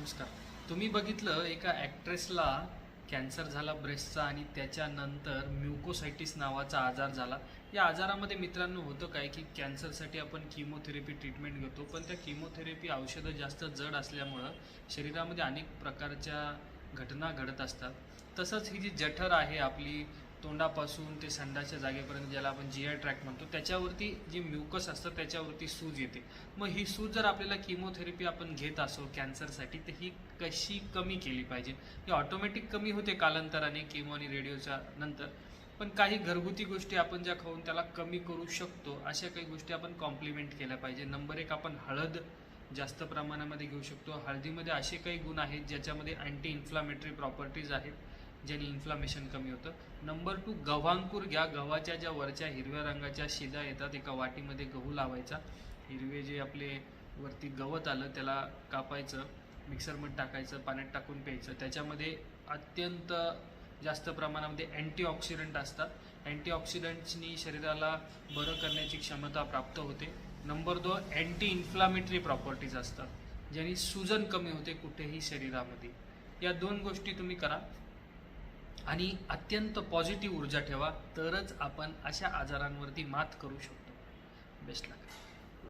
नमस्कार. तुम्ही बघितलं एका ॲक्ट्रेसला कॅन्सर झाला ब्रेस्टचा आणि त्याच्यानंतर म्युकोसायटिस नावाचा आजार झाला. या आजारामध्ये मित्रांनो होतं काय की कॅन्सरसाठी आपण किमोथेरपी ट्रीटमेंट घेतो पण त्या किमोथेरपी औषधं जास्त जड असल्यामुळं शरीरामध्ये अनेक प्रकारच्या घटना घडत असतात. तसंच ही जी जठर आहे आपली तोंडापासून ते संडाच्या जागेपर्यंत ज्याला आपण जी आय ट्रॅक म्हणतो त्याच्यावरती जे म्युकस असतं त्याच्यावरती सूज येते. मग ही सूज जर आपल्याला किमोथेरपी आपण घेत असो कॅन्सरसाठी तर ही कशी कमी केली पाहिजे? ही ऑटोमॅटिक कमी होते कालांतराने किमो आणि रेडिओच्या नंतर. पण काही घरगुती गोष्टी आपण ज्या खाऊन त्याला कमी करू शकतो अशा काही गोष्टी आपण कॉम्प्लिमेंट केल्या पाहिजे. नंबर एक आपण हळद जास्त प्रमाणामध्ये घेऊ शकतो. हळदीमध्ये असे काही गुण आहेत ज्याच्यामध्ये अँटी इन्फ्लामेटरी प्रॉपर्टीज आहेत. ज्याने इन्फ्लामेशन कमी होतं. नंबर टू गव्हांकूर घ्या. गव्हाच्या ज्या वरच्या हिरव्या रंगाच्या शिदा येतात एका वाटीमध्ये गहू लावायचा. हिरवे जे आपले वरती गवत आलं त्याला कापायचं मिक्सरमध्ये टाकायचं पाण्यात टाकून प्यायचं. त्याच्यामध्ये अत्यंत जास्त प्रमाणामध्ये अँटीऑक्सिडंट असतात. अँटीऑक्सिडंट्सनी शरीराला बरं करण्याची क्षमता प्राप्त होते. नंबर दोन अँटी इन्फ्लामेटरी प्रॉपर्टीज असतात ज्यांनी सुजन कमी होते कुठेही शरीरामध्ये. या दोन गोष्टी तुम्ही करा. आणि अत्यंत पॉझिटिव्ह ऊर्जा ठेवा तरच आपण अशा आजारांवरती मात करू शकतो. बेस्ट लागेल